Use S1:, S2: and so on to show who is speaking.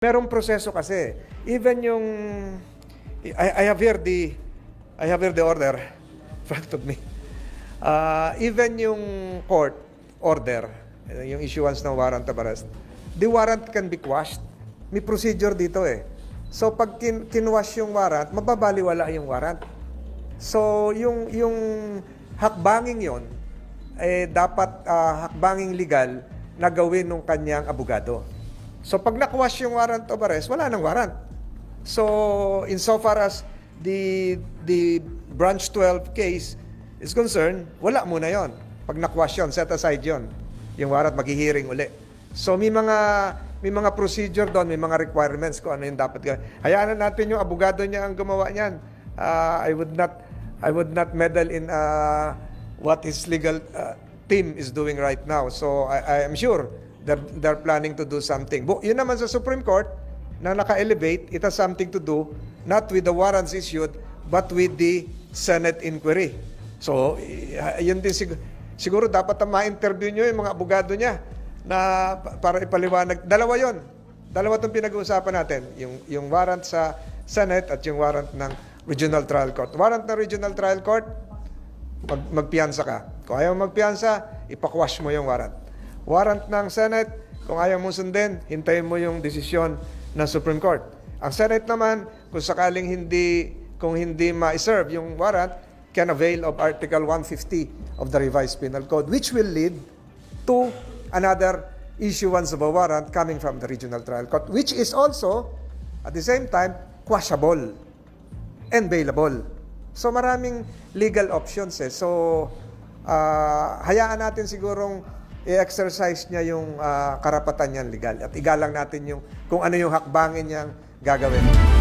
S1: Merong proseso kasi. Even yung I, I have here the I have here the order in front of me. Uh, even yung court order, eh, yung issuance ng warrant of arrest, the warrant can be quashed. May procedure dito eh. So pag kin kinwash yung warrant, mababaliwala yung warrant. So yung yung hakbanging yon eh dapat ah, hakbanging legal na gawin ng kanyang abogado. So pag nakwash yung warrant of arrest, wala nang warrant. So insofar as the the branch 12 case is concerned, wala muna 'yon. Pag nakwash yon, set aside 'yon. Yung warrant maghihiring uli. So may mga may mga procedure doon, may mga requirements kung ano yung dapat gawin. Hayaan na natin yung abogado niya ang gumawa niyan. Ah, I would not I would not meddle in ah, what his legal uh, team is doing right now. So I, I am sure they're, they're planning to do something. Bu- yun naman sa Supreme Court na naka-elevate, it has something to do not with the warrants issued but with the Senate inquiry. So y- yun din sig- siguro dapat na ma-interview nyo yung mga abogado niya na pa- para ipaliwanag. Dalawa yon. Dalawa itong pinag-uusapan natin. Yung, yung warrant sa Senate at yung warrant ng Regional Trial Court. Warrant ng Regional Trial Court, mag, magpiyansa ka. Kung ayaw magpiyansa, ipakwash mo yung warrant. Warrant ng Senate, kung ayaw mo sundin, hintayin mo yung desisyon ng Supreme Court. Ang Senate naman, kung sakaling hindi, kung hindi ma-serve yung warrant, can avail of Article 150 of the Revised Penal Code, which will lead to another issuance of a warrant coming from the Regional Trial Court, which is also, at the same time, quashable and bailable. So maraming legal options eh. So ah, hayaan natin sigurong i-exercise niya yung ah, karapatan niyang legal at igalang natin yung kung ano yung hakbangin niyang gagawin.